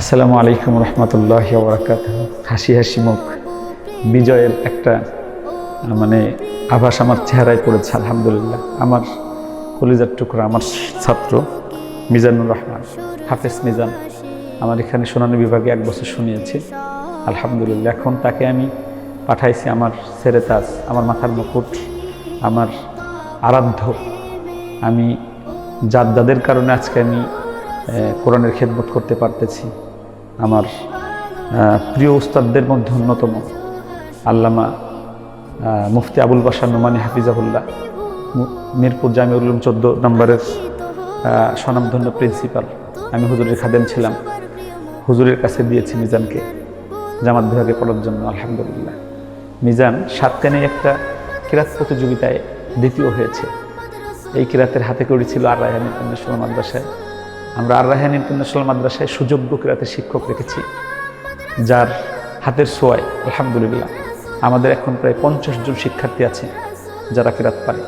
আসসালামু আলাইকুম রহমতুল্লাহ বরাকাত হাসি হাসি মুখ। বিজয়ের একটা মানে আভাস আমার চেহারায় পড়েছে, আলহামদুলিল্লাহ। আমার কলিজার টুকরা, আমার ছাত্র মিজানুর রহমান, হাফেজ মিজান, আমার এখানে শুনানি বিভাগে এক বছর শুনিয়েছে। আলহামদুলিল্লাহ, এখন তাকে আমি পাঠাইছি আমার সেরেতাজ আমার মাথার মুকুট, আমার আরাধ্য। আমি যার যাদের কারণে আজকে আমি কোরআনের খেদমত করতে পারতেছি। আমার প্রিয় উস্তাদদের মধ্যে অন্যতম আল্লামা মুফতি আবুল বাসার নোমানি হাফিজাহুল্লাহ মিরপুর জামিউল চোদ্দ নম্বরের স্বনামধন্য প্রিন্সিপাল। আমি হুজুরের খাদেম ছিলাম। হুজুরের কাছে দিয়েছি মিজানকে জামাত বিভাগে পড়ার জন্য, আলহামদুলিল্লাহ। মিজান সাতকানে একটা কিরাত প্রতিযোগিতায় দ্বিতীয় হয়েছে। এই কিরাতের হাতে করেছিল আর রায়হান ইন্টারন্যাশনাল মাদ্রাসায়। আমরা আর রাহান ইন্টারন্যাশনাল মাদ্রাসায় সুযোগ্য কিরাতের শিক্ষক রেখেছি, যার হাতের সোয়ায়, আলহামদুলিল্লাহ, আমাদের এখন প্রায় পঞ্চাশ জন শিক্ষার্থী আছে যারা কেরাত পারে।